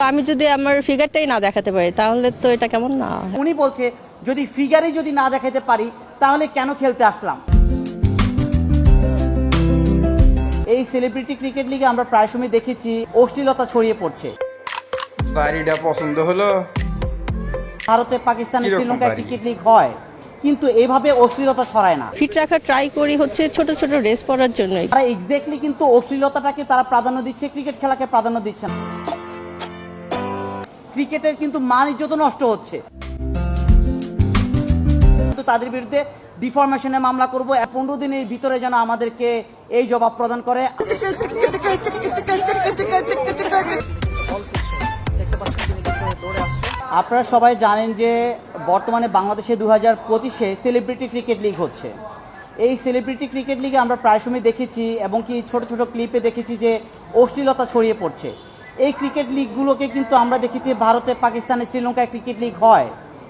আমি যদি আমার ফিগারটাই না দেখাতে পারি তাহলে তো এটা কেমন না উনি বলছে যদি ফিগারে যদি না দেখাতে পারি তাহলে কেন খেলতে আসলাম? এই সেলিব্রিটি ক্রিকেট লিগে আমরা প্রায় সময় দেখেছি অশ্লীলতা ছড়িয়ে পড়ছে। বাড়িটা পছন্দ হলো? ভারতে পাকিস্তানে কীরকম শ্রীলঙ্কা ক্রিকেট লিগ হয় কিন্তু এভাবে অশ্লীলতা ছড়ায় না। ফিট রাখা ট্রাই করি হচ্ছে ছোট ছোট রেস পরার জন্য তারা এক্স্যাক্টলি কিন্তু অশ্লীলতাটাকে তারা প্রাধান্য দিচ্ছে ক্রিকেট খেলাকে প্রাধান্য দিচ্ছে না। ক্রিকেটের কিন্তু মান ইজ্জত নষ্ট হচ্ছে। কিন্তু তাদের বিরুদ্ধে ডিফরমেশনে মামলা করব। পনেরো দিনের ভিতরে যেন আমাদেরকে এই জবাব প্রদান করে। আপনারা সবাই জানেন যে বর্তমানে বাংলাদেশে দু হাজার পঁচিশে সেলিব্রিটি ক্রিকেট লিগ হচ্ছে। এই সেলিব্রিটি ক্রিকেট লিগে আমরা প্রায় সময় দেখেছি এবং কি ছোট ছোট ক্লিপে দেখেছি যে অশ্লীলতা ছড়িয়ে পড়ছে। এই ক্রিকেট লিগগুলোকে কিন্তু আমরা দেখেছি ভারতে, পাকিস্তানে, শ্রীলঙ্কায় ক্রিকেট লিগ হয়।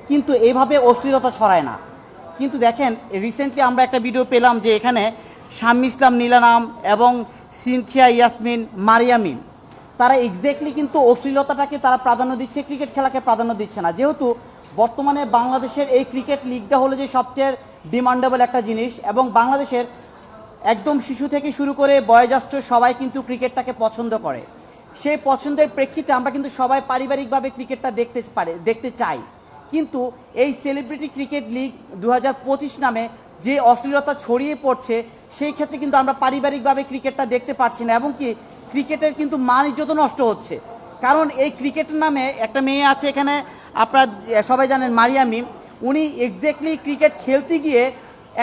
কিন্তু এভাবে অশ্লীলতা ছড়ায় না। কিন্তু দেখেন রিসেন্টলি আমরা একটা ভিডিও পেলাম যে এখানে শাম্মী ইসলাম, নীলা নাম এবং সিনথিয়া ইয়াসমিন মারিয়ামিন তারা এক্স্যাক্টলি কিন্তু অশ্লীলতাটাকে তারা প্রাধান্য দিচ্ছে, ক্রিকেট খেলাকে প্রাধান্য দিচ্ছে না। যেহেতু বর্তমানে বাংলাদেশের এই ক্রিকেট লিগটা হলো যে সবচেয়ে ডিমান্ডেবল একটা জিনিস এবং বাংলাদেশের একদম শিশু থেকে শুরু করে বয়োজ্যেষ্ঠ সবাই কিন্তু ক্রিকেটটাকে পছন্দ করে। সেই পছন্দের প্রেক্ষিতে আমরা কিন্তু সবাই পারিবারিকভাবে ক্রিকেটটা দেখতে পারে, দেখতে চাই। কিন্তু এই সেলিব্রিটি ক্রিকেট লিগ দু হাজার পঁচিশ নামে যে অশ্লীলতা ছড়িয়ে পড়ছে, সেই ক্ষেত্রে কিন্তু আমরা পারিবারিকভাবে ক্রিকেটটা দেখতে পারছি না এবং কি ক্রিকেটের কিন্তু মান ইজ্জত নষ্ট হচ্ছে। কারণ এই ক্রিকেটের নামে একটা মেয়ে আছে এখানে, আপনারা সবাই জানেন মারিয়ামি, উনি এক্স্যাক্টলি ক্রিকেট খেলতে গিয়ে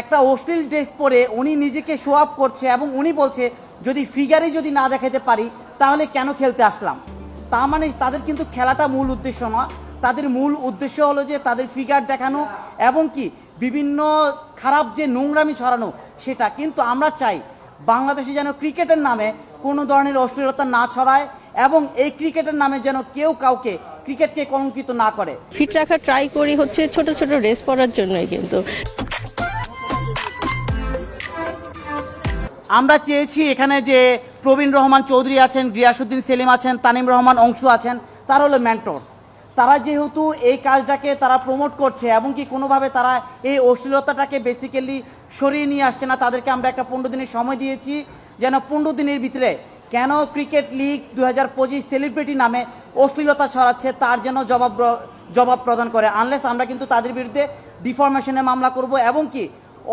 একটা অশ্লীল ড্রেস পরে উনি নিজেকে শো আপ করছে এবং উনি বলছে, যদি ফিগারে যদি না দেখাতে পারি, তাহলে কেন খেলতে আসলাম? তার মানে তাদের কিন্তু খেলাটা মূল উদ্দেশ্য না তাদের মূল উদ্দেশ্য হলো যে তাদের ফিগার দেখানো এবং কি বিভিন্ন খারাপ যে নোংরামি ছড়ানো, সেটা। কিন্তু আমরা চাই বাংলাদেশে যেন ক্রিকেটের নামে কোনো ধরনের অশ্লীলতা না ছড়ায় এবং এই ক্রিকেটের নামে যেন কেউ কাউকে ক্রিকেটকে কলঙ্কিত না করে। ফিট রাখা ট্রাই করি হচ্ছে ছোট ছোট রেস পরার জন্যই কিন্তু। আমরা চেয়েছি এখানে যে প্রবীণ রহমান চৌধুরী আছেন গিয়াসুদ্দিন সেলিম আছেন, তানিম রহমান অংশু আছেন, তারা হলো ম্যান্টর্স তারা যেহেতু এই কাজটাকে তারা প্রমোট করছে এবং কি কোনোভাবে তারা এই অশ্লীলতাটাকে বেসিক্যালি সরিয়ে নিয়ে আসছে না, তাদেরকে আমরা একটা পনেরো দিনের সময় দিয়েছি, যেন পনেরো দিনের ভিতরে কেন ক্রিকেট লিগ দু হাজার পঁচিশ সেলিব্রিটি নামে অশ্লীলতা ছড়াচ্ছে, তার যেন জবাব জবাব প্রদান করে। আনলেস আমরা কিন্তু তাদের বিরুদ্ধে ডিফরমেশনে মামলা করব এবং কি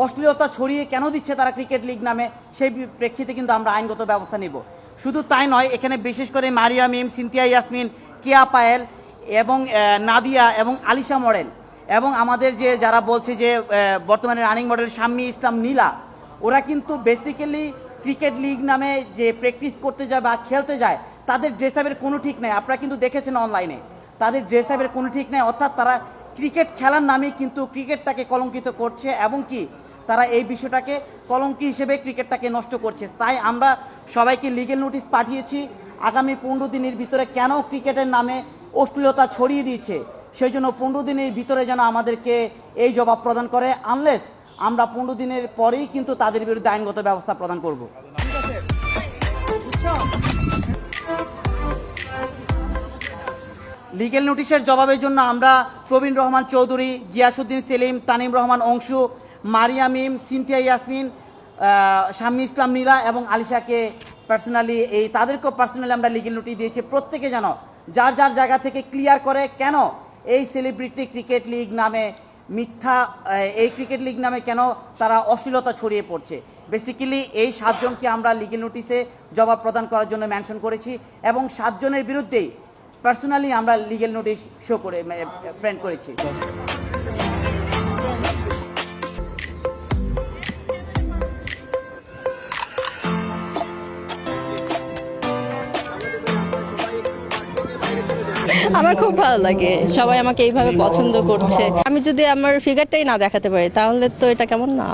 অশ্লীলতা ছড়িয়ে কেন দিচ্ছে তারা ক্রিকেট লিগ নামে? সেই প্রেক্ষিতে কিন্তু আমরা আইনগত ব্যবস্থা নেব। শুধু তাই নয়, এখানে বিশেষ করে মারিয়া মিম, সিনথিয়া ইয়াসমিন, কিয়া পায়েল এবং নাদিয়া এবং আলিশা মডেল এবং আমাদের যে যারা বলছে যে বর্তমানে রানিং মডেল শাম্মী ইসলাম নীলা, ওরা কিন্তু বেসিক্যালি ক্রিকেট লিগ নামে যে প্র্যাকটিস করতে যায় বা খেলতে যায়, তাদের ড্রেস আপের কোনো ঠিক নেই। আপনারা কিন্তু দেখেছেন অনলাইনে তাদের ড্রেস আপের কোনো ঠিক নেই। অর্থাৎ তারা ক্রিকেট খেলার নামে কিন্তু ক্রিকেটটাকে কলঙ্কিত করছে এবং কি? তারা এই বিষয়টাকে কলঙ্কি হিসেবে ক্রিকেটটাকে নষ্ট করছে। তাই আমরা সবাইকে লিগেল নোটিশ পাঠিয়েছি। আগামী পনেরো দিনের ভিতরে কেন ক্রিকেটের নামে অশ্লীলতা ছড়িয়ে দিয়েছে? সেই জন্য পনেরো দিনের ভিতরে যেন আমাদেরকে এই জবাব প্রদান করে আনলেস আমরা পনেরো দিনের পরেই কিন্তু তাদের বিরুদ্ধে আইনগত ব্যবস্থা প্রদান করব। লিগেল নোটিশের জবাবের জন্য আমরা প্রবীণ রহমান চৌধুরী গিয়াসুদ্দিন সেলিম, তানিম রহমান অংশু মারিয়া মিম, সিনথিয়া ইয়াসমিন শাম্মী ইসলাম নীলা এবং আলিশাকে পার্সোনালি এই তাদেরকেও পার্সোনালি আমরা লিগেল নোটিশ দিয়েছি। প্রত্যেকে যেন যার যার জায়গা থেকে ক্লিয়ার করে কেন এই সেলিব্রিটি ক্রিকেট লিগ নামে মিথ্যা এই ক্রিকেট লিগ নামে কেন তারা অশ্লীলতা ছড়িয়ে পড়ছে। বেসিক্যালি এই সাতজনকে আমরা লিগেল নোটিশে জবাব প্রদান করার জন্য মেনশন করেছি এবং সাতজনের বিরুদ্ধেই পার্সোনালি আমরা লিগেল নোটিশ শো করে প্রিন্ট করেছি। আমার খুব ভালো লাগে। সবাই আমাকে এইভাবে পছন্দ করছে। আমি যদি আমার ফিগারটাই না দেখাতে পারি, তাহলে তো এটা কেমন না?